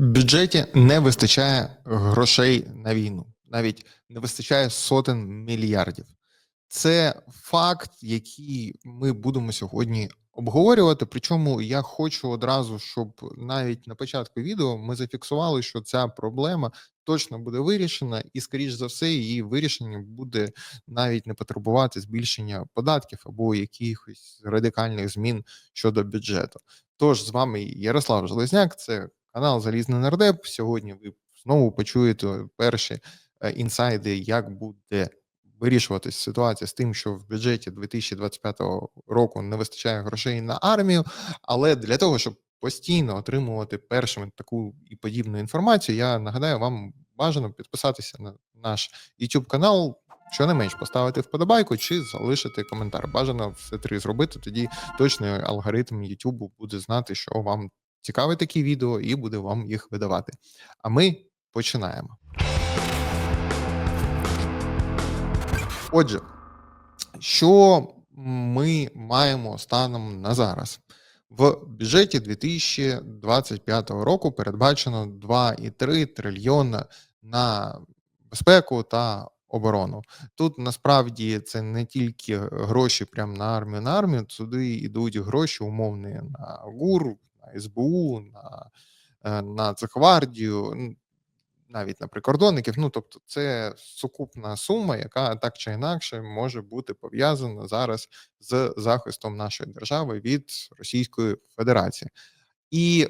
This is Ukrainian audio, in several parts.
бюджеті не вистачає грошей на війну, навіть не вистачає сотень мільярдів. Це факт, який ми будемо сьогодні обговорювати. Причому я хочу одразу, щоб навіть на початку відео ми зафіксували, що ця проблема точно буде вирішена, і, скоріш за все, її вирішення буде навіть не потребувати збільшення податків або якихось радикальних змін щодо бюджету. Тож з вами Ярослав Железняк, це канал Залізний Нардеп. Сьогодні ви знову почуєте перші е, інсайди, як буде вирішуватись ситуація з тим, що в бюджеті 2025 року не вистачає грошей на армію. Але для того, щоб постійно отримувати першими таку і подібну інформацію, я нагадаю вам бажано підписатися на наш YouTube канал. Що не менш поставити вподобайку чи залишити коментар. Бажано все три зробити. Тоді точний алгоритм YouTube буде знати, що вам цікаві такі відео, і буде вам їх видавати. А ми починаємо. Отже, що ми маємо станом на зараз? В бюджеті 2025 року передбачено 2,3 трильйона на безпеку та оборону. Тут насправді це не тільки гроші прямо на армію на армію, сюди йдуть гроші умовні на ГУР, на СБУ, на е, Нацгвардію, навіть на прикордонників. Ну тобто, це сукупна сума, яка так чи інакше може бути пов'язана зараз з захистом нашої держави від Російської Федерації. І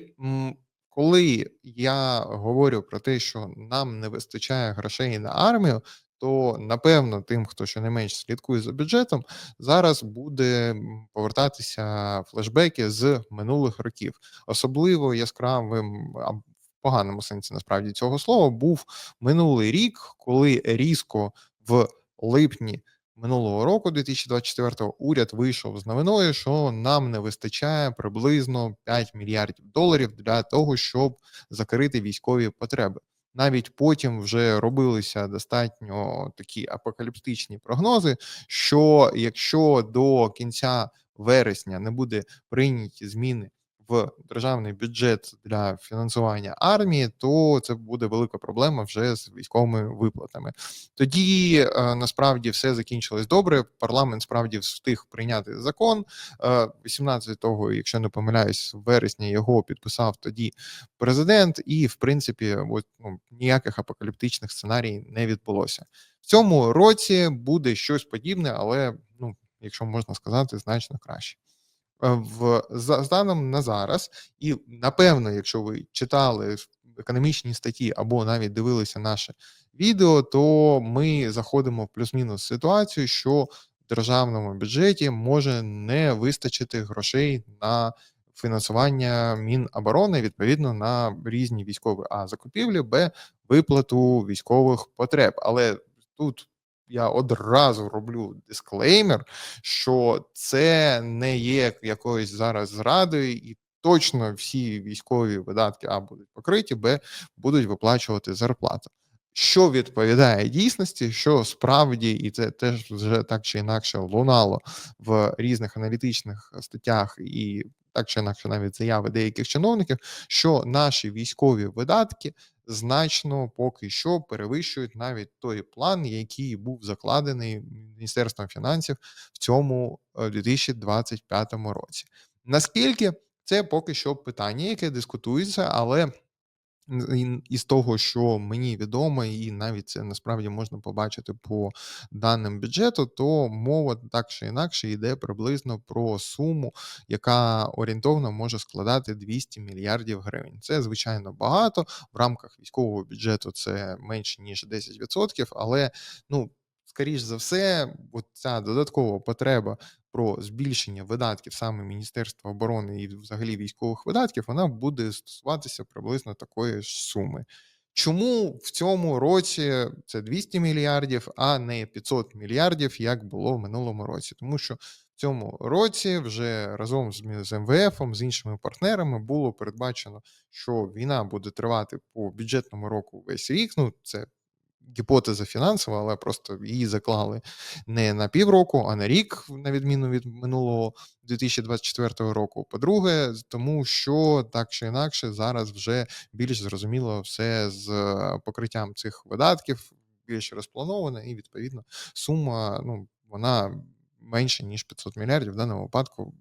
коли я говорю про те, що нам не вистачає грошей на армію, то напевно тим, хто щонайменш слідкує за бюджетом, зараз буде повертатися флешбеки з минулих років, особливо яскравим в поганому сенсі насправді цього слова був минулий рік, коли різко в липні. Минулого року, 2024-го, уряд вийшов з новиною, що нам не вистачає приблизно 5 мільярдів доларів для того, щоб закрити військові потреби навіть потім вже робилися достатньо такі апокаліптичні прогнози. Що якщо до кінця вересня не буде прийняті зміни в державний бюджет для фінансування армії, то це буде велика проблема вже з військовими виплатами. Тоді е, насправді все закінчилось добре. Парламент справді встиг прийняти закон 18-го, е, якщо не помиляюсь, в вересні його підписав тоді президент, і в принципі, от, ну, ніяких апокаліптичних сценарій не відбулося. В цьому році буде щось подібне, але ну, якщо можна сказати, значно краще. Е, в станом на зараз, і напевно, якщо ви читали економічні статті або навіть дивилися наше відео, то ми заходимо в плюс-мінус ситуацію, що в державному бюджеті може не вистачити грошей на фінансування Міноборони відповідно на різні військові а закупівлі, б виплату військових потреб. Але тут я одразу роблю дисклеймер, що це не є якоюсь зараз зрадою, і точно всі військові видатки а будуть покриті, б будуть виплачувати зарплату. Що відповідає дійсності, що справді, і це теж вже так чи інакше лунало в різних аналітичних статтях, і так чи інакше навіть заяви деяких чиновників, що наші військові видатки значно поки що перевищують навіть той план, який був закладений Міністерством фінансів в цьому 2025 е, році. Наскільки це поки що питання, яке дискутується, але із того, що мені відомо, і навіть це насправді можна побачити по даним бюджету, то мова так чи інакше йде приблизно про суму, яка орієнтовно може складати 200 мільярдів гривень. Це звичайно багато в рамках військового бюджету. Це менше ніж 10%, але ну. Скоріш за все, ця додаткова потреба про збільшення видатків саме Міністерства оборони і взагалі військових видатків, вона буде стосуватися приблизно такої ж суми. Чому в цьому році це 200 мільярдів, а не 500 мільярдів, як було в минулому році? Тому що в цьому році вже разом з МВФ, з іншими партнерами було передбачено, що війна буде тривати по бюджетному року весь рік. Ну це гіпотеза фінансова, але просто її заклали не на півроку, а на рік, на відміну від минулого 2024 року. По-друге, тому що так чи інакше зараз вже більш зрозуміло все з покриттям цих видатків, більш розплановане, і відповідно сума ну вона менше ніж 500 мільярдів. В даному випадку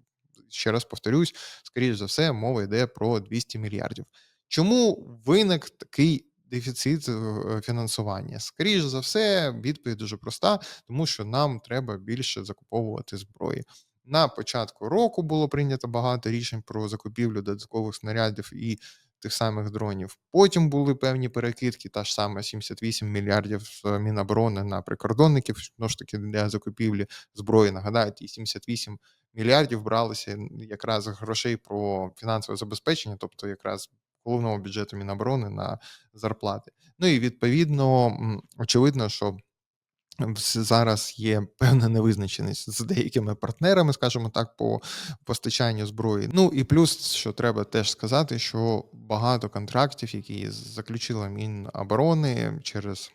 ще раз повторюсь, скоріш за все, мова йде про 200 мільярдів. Чому виник такий дефіцит е, фінансування? Скоріш за все, відповідь дуже проста, тому що нам треба більше закуповувати зброї. На початку року було прийнято багато рішень про закупівлю додаткових снарядів і тих самих дронів. Потім були певні перекидки, та ж саме 78 мільярдів з Міноборони на прикордонників, знову ж таки для закупівлі зброї. Нагадаю, ті 78 мільярдів бралися якраз грошей про фінансове забезпечення, тобто якраз головного бюджету Міноборони на зарплати. Ну і відповідно, очевидно, що зараз є певна невизначеність з деякими партнерами, скажімо так, по постачанню зброї. Ну і плюс, що треба теж сказати, що багато контрактів, які заключила Міноборони через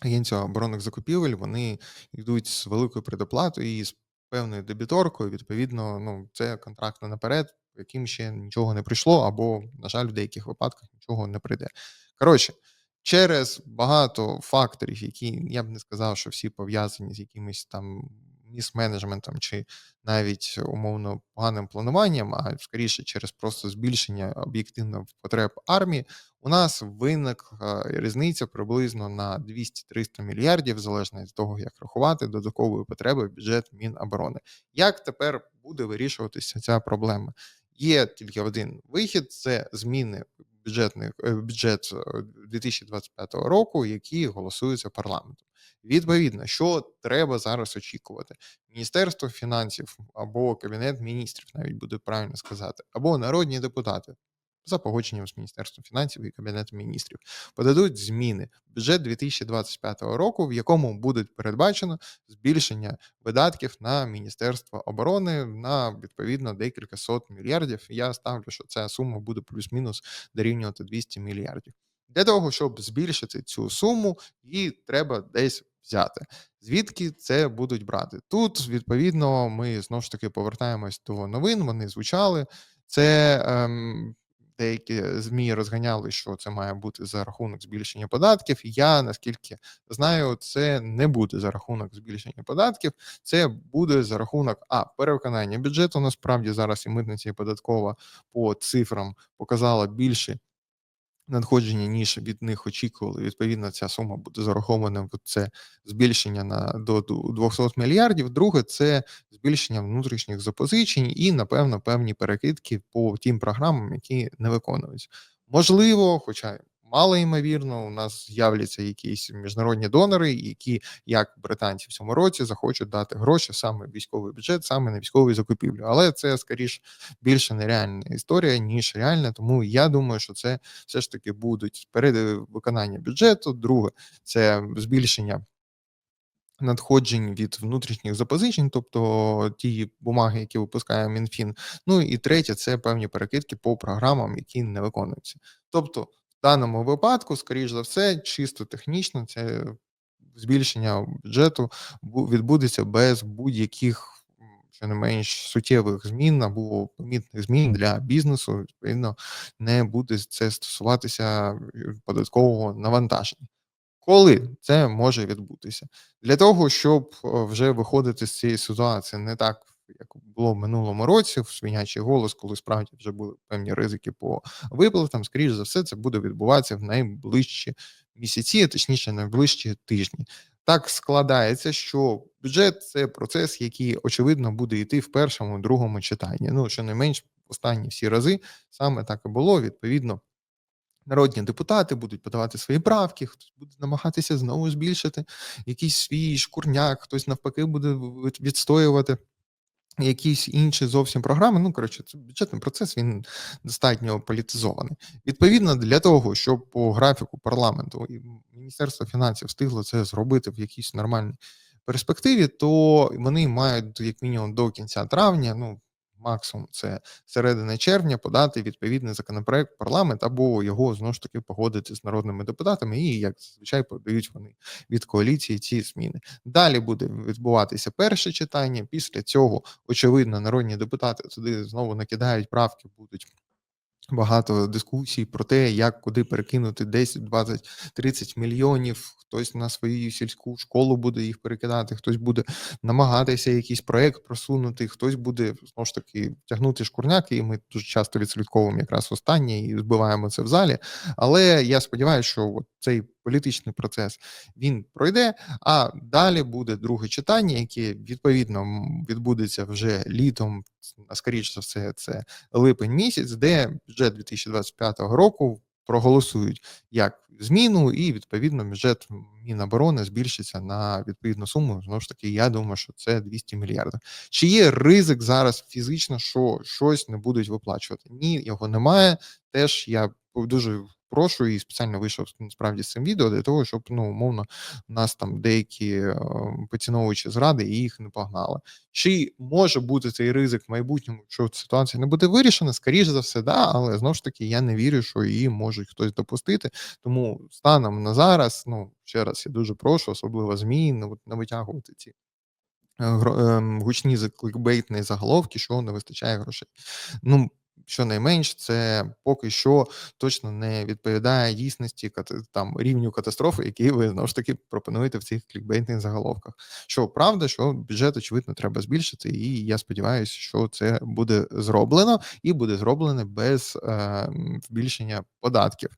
агенцію оборонних закупівель, вони йдуть з великою предоплатою і з певною дебіторкою. Відповідно, ну це контракт наперед, яким ще нічого не прийшло, або, на жаль, в деяких випадках нічого не прийде. Коротше. Через багато факторів, які я б не сказав, що всі пов'язані з якимось там міс-менеджментом чи навіть умовно поганим плануванням, а скоріше через просто збільшення об'єктивно потреб армії, у нас виникла різниця приблизно на 200-300 мільярдів, залежно від того, як рахувати додаткової потреби в бюджет Міноборони. Як тепер буде вирішуватися ця проблема? Є тільки один вихід: це зміни бюджетних е, бюджет 2025 е, року, які голосуються парламентом. Відповідно, що треба зараз очікувати: Міністерство фінансів або Кабінет міністрів, навіть буде правильно сказати, або народні депутати за погодженням з Міністерством фінансів і Кабінетом міністрів подадуть зміни в бюджет 2025 року, в якому буде передбачено збільшення видатків на Міністерство оборони на відповідно декілька сот мільярдів. Я ставлю, що ця сума буде плюс-мінус дорівнювати 200 мільярдів. Для того щоб збільшити цю суму, її треба десь взяти. Звідки це будуть брати? Тут відповідно ми знову ж таки повертаємось до новин. Вони звучали. Це ем, деякі змі розганяли, що це має бути за рахунок збільшення податків. Я наскільки знаю, це не буде за рахунок збільшення податків, це буде за рахунок а перевиконання бюджету. Насправді зараз і митниця і податкова по цифрам показала більше надходження, ніж від них очікували. Відповідно, ця сума буде зарахована в це збільшення на до 200 мільярдів. Друге, це збільшення внутрішніх запозичень і, напевно, певні перекидки по тим програмам, які не виконуються. Можливо, хоча мало ймовірно, у нас з'являться якісь міжнародні донори, які, як британці в цьому році, захочуть дати гроші саме в військовий бюджет, саме на військову закупівлю. Але це скоріш більше нереальна історія ніж реальна. Тому я думаю, що це все ж таки будуть перед виконання бюджету. Друге, це збільшення. Надходжень від внутрішніх запозичень, тобто ті бумаги, які випускає МінФін. Ну і третє, це певні перекидки по програмам, які не виконуються. Тобто в даному випадку, скоріш за все, чисто технічно, це збільшення бюджету відбудеться без будь-яких що не менш суттєвих змін або помітних змін для бізнесу. Відповідно, не буде це стосуватися е, податкового навантаження. Коли це може відбутися для того, щоб е, вже виходити з цієї ситуації, не так як було в минулому році, в свинячий голос, коли справді вже були певні ризики по виплатам, скоріш за все, це буде відбуватися в найближчі місяці, точніше, найближчі тижні. Так складається, що бюджет це процес, який очевидно буде йти в першому, другому читанні. Ну що не менш останні всі рази саме так і було. Відповідно, народні депутати будуть подавати свої правки, хтось буде намагатися знову збільшити якийсь свій шкурняк, хтось навпаки буде відстоювати якісь інші зовсім програми. Ну, коротше, це бюджетний процес він достатньо політизований. Відповідно, для того, щоб по графіку парламенту і Міністерство фінансів встигло це зробити в якійсь нормальній перспективі, то вони мають як мінімум до кінця травня, ну максимум це середина червня подати відповідний законопроект в парламент або його знову ж таки погодити з народними депутатами. І як зазвичай подають вони від коаліції ці зміни. Далі буде відбуватися перше читання. Після цього, очевидно, народні депутати туди знову накидають правки, будуть. Багато дискусій про те, як куди перекинути 10, 20, 30 мільйонів. Хтось на свою сільську школу буде їх перекидати, хтось буде намагатися якийсь проект просунути, хтось буде знову ж таки тягнути шкурняки, і ми дуже часто відслідковуємо якраз останнє і збиваємо це в залі. Але я сподіваюся, що от цей політичний процес він пройде. А далі буде друге читання, яке відповідно відбудеться вже літом. а скоріше за все, це липень місяць, де бюджет 2025 року проголосують як зміну, і відповідно бюджет Міноборони збільшиться на відповідну суму. Знову ж таки, я думаю, що це 200 мільярдів. Чи є ризик зараз фізично, що щось не будуть виплачувати? Ні, його немає. Теж я дуже прошу і спеціально вийшов насправді з цим відео для того, щоб ну умовно нас там деякі е, поціновувачі зради і їх не погнали. Чи може бути цей ризик в майбутньому, що ситуація не буде вирішена? Скоріше за все, да, але знову ж таки я не вірю, що її може хтось допустити. Тому станом на зараз, ну ще раз я дуже прошу, особливо ЗМІ, не, витягувати ці. е, ем, Гучні за- клікбейтні заголовки, що не вистачає грошей. Ну, щонайменш, це поки що точно не відповідає дійсності там рівню катастрофи, який ви знову ж таки пропонуєте в цих клікбейтних заголовках. Що правда, що бюджет очевидно треба збільшити, і я сподіваюся, що це буде зроблено і буде зроблено без е, збільшення податків.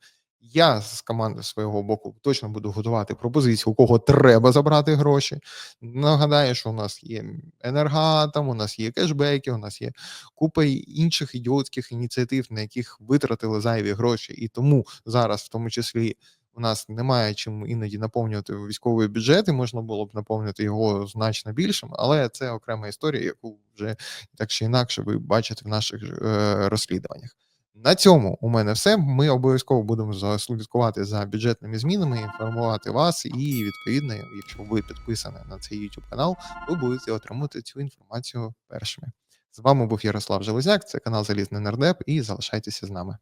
Я з команди свого боку точно буду готувати пропозиції, у кого треба забрати гроші. Нагадаю, що у нас є енергоатом, у нас є кешбеки, у нас є купа інших ідіотських ініціатив, на яких витратили зайві гроші, і тому зараз, в тому числі, у нас немає чим іноді наповнювати військовий бюджет, і можна було б наповнити його значно більшим, але це окрема історія, яку вже так чи інакше ви бачите в наших е, розслідуваннях. На цьому у мене все. Ми обов'язково будемо слідкувати за бюджетними змінами, інформувати вас, і відповідно, якщо ви підписані на цей YouTube канал, ви будете отримувати цю інформацію першими. З вами був Ярослав Железяк, це канал Залізний Нардеп, і залишайтеся з нами.